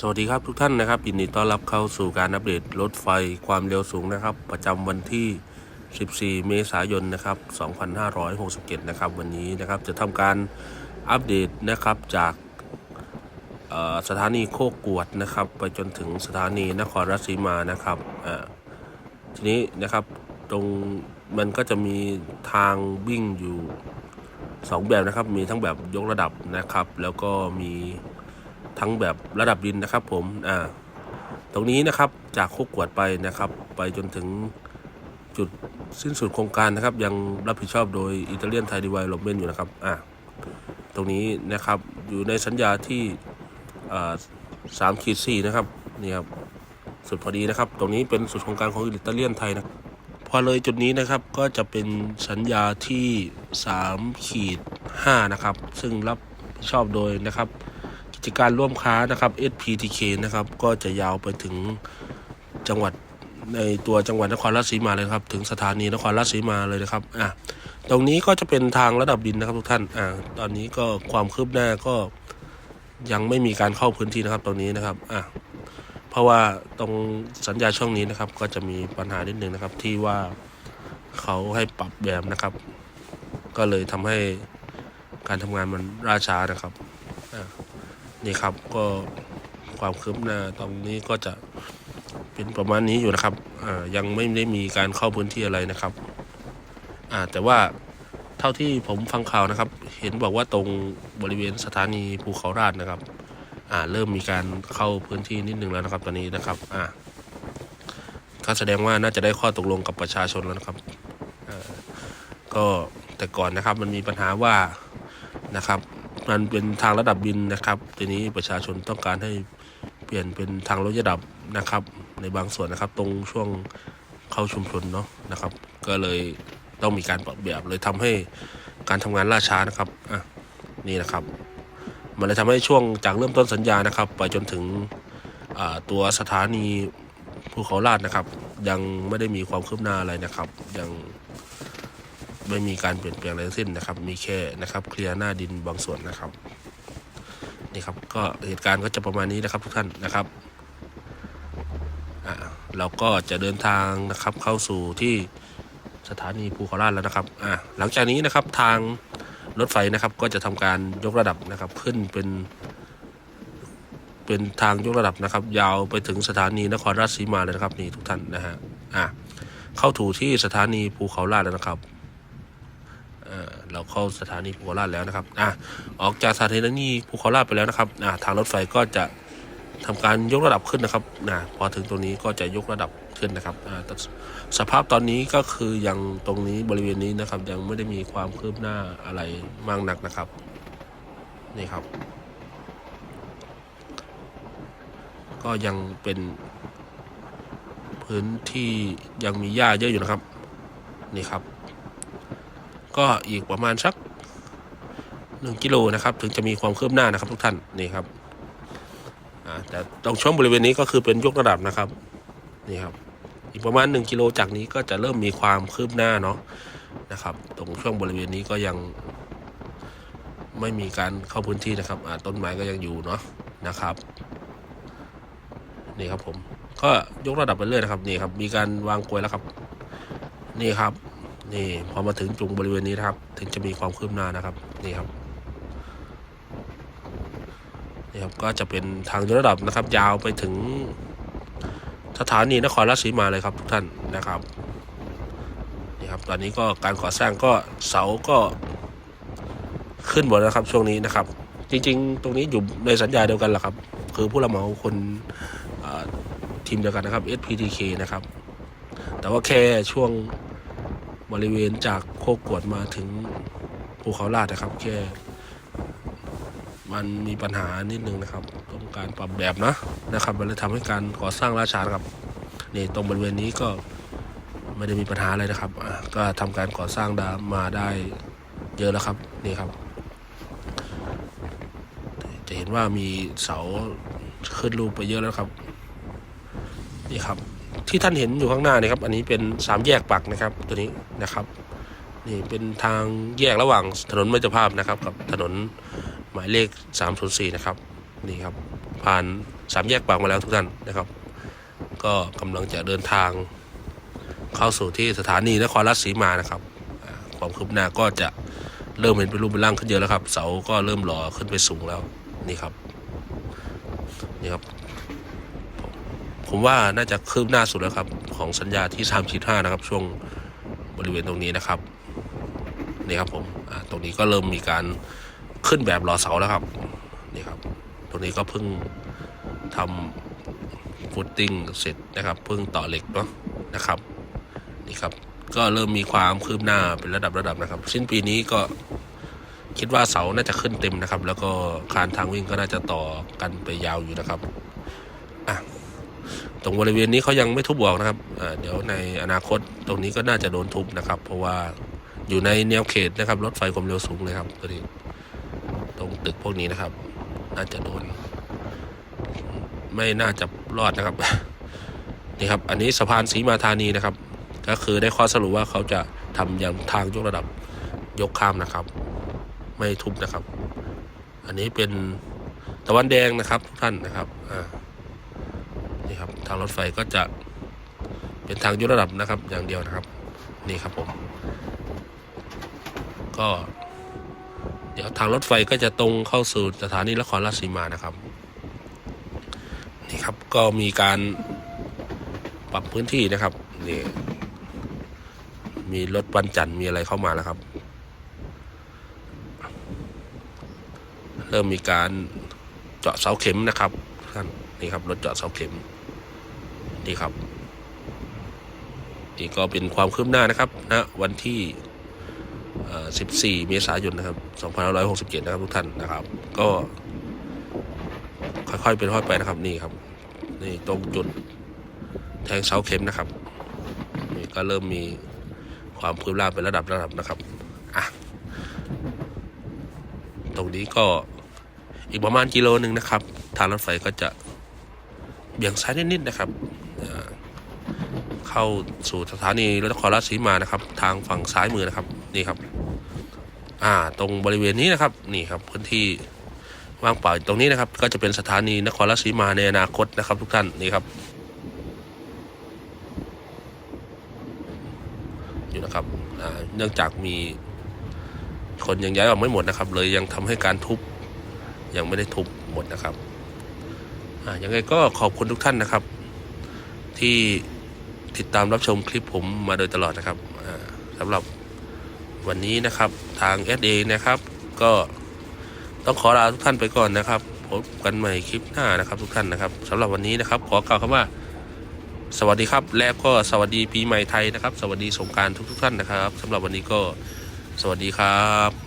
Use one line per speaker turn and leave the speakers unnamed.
สวัสดีครับทุกท่านนะครับยินดีต้อนรับเข้าสู่การอัปเดตรถไฟความเร็วสูงนะครับ ประจำวันที่ 14 เมษายนนะครับ 2567 นะครับ วันนี้นะครับจะทำการอัปเดตนะครับจากสถานีโคกวดนะครับ ไปจนถึงสถานีนครราชสีมานะครับทีนี้นะครับตรงมันก็จะมีทางวิ่งอยู่สองแบบนะครับ มีทั้งแบบยกระดับนะครับ แล้วก็มี ทั้งแบบระดับดินนะครับ ผมอ่าตรงนี้นะครับจากโคกวดไปนะครับ ไปจนถึงจุดสิ้นสุดโครงการนะครับ ยังรับผิดชอบโดยอิตาเลียนไทยดีไวลอปเมนอยู่นะครับอ่าตรงนี้นะครับอยู่ในสัญญาที่สามขีดสี่นะครับนี่ครับสุดพอดีนะครับ ตรงนี้เป็นสุดโครงการของอิตาเลียนไทยนะพอเลยจุดนี้นะครับก็จะเป็นสัญญาที่3ขีด5นะครับ ซึ่งรับผิดชอบโดยนะครับ กิจการร่วมค้านะครับ SPTK นะครับก็จะยาวไปถึงจังหวัดในตัวจังหวัดนครราชสีมาเลยครับถึงสถานีนครราชสีมาเลยนะครับอะตรงนี้ก็จะเป็นทางระดับดินนะครับทุกท่านอ่าตอนนี้ก็ความคืบหน้าก็ยังไม่มีการเข้าพื้นที่นะครับตรงนี้นะครับอะเพราะว่าตรงสัญญาช่องนี้นะครับ ก็จะมีปัญหานิดนึงนะครับที่ว่าเขาให้ปรับแบบนะครับ ก็เลยทำให้การทำงานมันราช้านะครับ นี่ครับก็ความคืบหน้าตรงนี้ก็จะเป็นประมาณนี้อยู่นะครับยังไม่ได้มีการเข้าพื้นที่อะไรนะครับแต่ว่าเท่าที่ผมฟังข่าวนะครับ เห็นบอกว่าตรงบริเวณสถานีภูเขาราชนะครับเริ่มมีการเข้าพื้นที่นิดหนึ่งแล้วนะครับ ตอนนี้นะครับก็แสดงว่าน่าจะได้ข้อตกลงกับประชาชนแล้วนะครับก็แต่ก่อนนะครับมันมีปัญหาว่านะครับ มันเป็นทางระดับบินนะครับ ทีนี้ประชาชนต้องการให้เปลี่ยนเป็นทางรถระดับนะครับ ในบางส่วนนะครับ ตรงช่วงเข้าชุมชนเนาะนะครับ ก็เลยต้องมีการปรับแบบเลยทำให้การทำงานล่าช้านะครับอะนี่นะครับ มันเลยทำให้ช่วงจากเริ่มต้นสัญญานะครับ ไปจนถึงตัวสถานีภูเขาลาดนะครับ ยังไม่ได้มีความคืบหน้าอะไรนะครับ ยัง ไม่มีการเปลี่ยนแปลงอะไรทั้งสิ้นนะครับ มีแค่นะครับเคลียร์หน้าดินบางส่วนนะครับนี่ครับก็เหตุการณ์ก็จะประมาณนี้นะครับทุกท่านนะครับอ่าเราก็จะเดินทางนะครับเข้าสู่ที่สถานีภูเขาราชแล้วนะครับอ่าหลังจากนี้นะครับทางรถไฟนะครับก็จะทำการยกระดับนะครับขึ้นเป็น เป็นทางยกระดับนะครับ ยาวไปถึงสถานีนครราชสีมาเลยนะครับนี่ทุกท่านนะฮะอ่าเข้าถูที่สถานีภูเขาราชแล้วนะครับ เราเข้าสถานีภูเขาราชแล้วนะครับอะออกจากสถานีภูเขาราชไปแล้วนะครับอ่าทางรถไฟก็จะทำการยกระดับขึ้นนะครับนะพอถึงตรงนี้ก็จะยกระดับขึ้นนะครับอ่าแต่สภาพตอนนี้ก็คือยังตรงนี้บริเวณนี้นะครับ ยังไม่ได้มีความคืบหน้าอะไรมากนักนะครับ นี่ครับ ก็ยังเป็นพื้นที่ยังมีหญ้าเยอะอยู่นะครับ นี่ครับ ก็อีกประมาณสักหนึ่งกิโลนะครับ ถึงจะมีความคืบหน้านะครับ ทุกท่านนี่ครับแต่ตรงช่วงบริเวณนี้ก็คือเป็นยกระดับนะครับนี่ครับ อีกประมาณหนึ่งกิโลจากนี้ก็จะเริ่มมีความคืบหน้าเนาะนะครับ ตรงช่วงบริเวณนี้ก็ยังไม่มีการเข้าพื้นที่นะครับต้นไม้ก็ยังอยู่เนาะนะครับนี่ครับผม ก็ยกระดับไปเรื่อยนะครับนี่ครับ มีการวางกลวยแล้วครับ นี่ครับ นี่พอมาถึงจุงบริเวณนี้นะครับ ถึงจะมีความคืบหน้านะครับนี่ครับนี่ครับก็จะเป็นทางยกระดับนะครับ ยาวไปถึงสถานีนครราชสีมาเลยครับทุกท่านนะครับนี่ครับตอนนี้ก็การก่อสร้างก็เสาก็ขึ้นหมดแล้วครับช่วงนี้นะครับ จริง ๆ ตรงนี้อยู่ในสัญญาเดียวกันแหละครับ คือผู้รับเหมาคนทีมเดียวกันนะครับ SPTK นะครับ แต่ว่าแค่ช่วง บริเวณจากโคกกวดมาถึงภูเขาลาดนะครับ แค่ มันมีปัญหานิดนึงนะครับ ต้องการปรับแบบนะนะครับมันเลยทำให้การก่อสร้างล่าชาครับนี่ตรงบริเวณนี้ก็ไม่ได้มีปัญหาอะไรนะครับ ก็ทำการก่อสร้างดามาได้เยอะแล้วครับนี่ครับ จะเห็นว่ามีเสาขึ้นรูปไปเยอะแล้วครับ นี่ครับ ที่ท่านเห็นอยู่ข้างหน้านี่ครับ อันนี้เป็นสามแยกปักนะครับ ตัวนี้นะครับนี่เป็นทางแยกระหว่างถนนมิตรภาพนะครับ กับถนนหมายเลข 304 นะครับนี่ครับ ผ่านสามแยกบางมาแล้วทุกท่านนะครับ ก็กำลังจะเดินทางเข้าสู่ที่สถานีนครราชสีมานะครับความคืบหน้าก็จะเริ่มเห็นเป็นรูปเป็นร่างขึ้นเยอะแล้วครับ เสาก็เริ่มหล่อขึ้นไปสูงแล้วนี่ครับนี่ครับ ผมว่าน่าจะคืบหน้าสุดแล้วครับ ของสัญญาที่3ามขีดห้านะครับ ช่วงบริเวณตรงนี้นะครับนี่ครับผมตรงนี้ก็เริ่มมีการขึ้นแบบหล่อเสาแล้วครับนี่ครับ ตรงนี้ก็เพิ่งทำฟุตติ้งเสร็จนะครับ เพิ่งต่อเหล็กเนาะนะครับนี่ครับ ก็เริ่มมีความคืบหน้าเป็นระดับระดับนะครับ สิ้นปีนี้ก็คิดว่าเสาน่าจะขึ้นเต็มนะครับ แล้วก็คานทางวิ่งก็น่าจะต่อกันไปยาวอยู่นะครับ ตรงบริเวณนี้เขายังไม่ทุบบอกนะครับเดี๋ยวในอนาคตตรงนี้ก็น่าจะโดนทุบนะครับ เพราะว่าอยู่ในแนวเขตนะครับ รถไฟความเร็วสูงเลยครับตัวนี้ตรงตึกพวกนี้นะครับ น่าจะโดน ไม่น่าจะรอดนะครับนี่ครับ อันนี้สะพานสีมาธานีนะครับ ก็คือได้ข้อสรุปว่าเขาจะทำอย่างทางยกระดับยกข้ามนะครับ ไม่ทุบนะครับ อันนี้เป็นตะวันแดงนะครับทุกท่านนะครับอ่า นี่ครับทางรถไฟก็จะเป็นทางยกระดับนะครับ อย่างเดียวนะครับ นี่ครับผม ก็ เดี๋ยวทางรถไฟก็จะตรงเข้าสู่สถานีนครราชสีมานะครับ นี่ครับก็มีการปรับพื้นที่นะครับนี่มีรถวันจันทร์มีอะไรเข้ามาแล้วครับ เริ่มมีการเจาะเสาเข็มนะครับท่าน นี่ครับรถเจาะเสาเข็มนี่ครับนี่ก็เป็นความคืบหน้านะครับณวันที่ 14 เมษายนนะครับ 2567 นะครับทุกท่านนะครับ ก็ค่อยๆเป็นค่อยไปนะครับนี่ครับนี่ตรงจุดแทงเสาเข็มนะครับนี่ก็เริ่มมีความคืบหน้าเป็นระดับระดับนะครับอะตรงนี้ก็อีกประมาณกิโลหนึ่งนะครับ ทางรถไฟก็จะ เบี่ยงซ้ายนิดๆนะครับเข้าสู่สถานีรถนครราชสีมานะครับ ทางฝั่งซ้ายมือนะครับนี่ครับ อ่าตรงบริเวณนี้นะครับนี่ครับพื้นที่ว่างเปล่าตรงนี้นะครับ ก็จะเป็นสถานีนครราชสีมาในอนาคตนะครับ ทุกท่านนี่ครับอยู่นะครับเนื่องจากมีคนยังย้ายออกไม่หมดนะครับ เลยยังทำให้การทุบยังไม่ได้ทุบหมดนะครับ อ่ายังไงก็ขอบคุณทุกท่านนะครับ ที่ติดตามรับชมคลิปผมมาโดยตลอดนะครับสำหรับวันนี้นะครับทาง SA นะครับ ก็ต้องขอลาทุกท่านไปก่อนนะครับพบกันใหม่คลิปหน้านะครับ ทุกท่านนะครับสำหรับวันนี้นะครับ ขอกล่าวคำว่า สวัสดีครับ และก็สวัสดีปีใหม่ไทยนะครับ สวัสดีสงการทุกๆท่านนะครับสำหรับวันนี้ก็สวัสดีครับ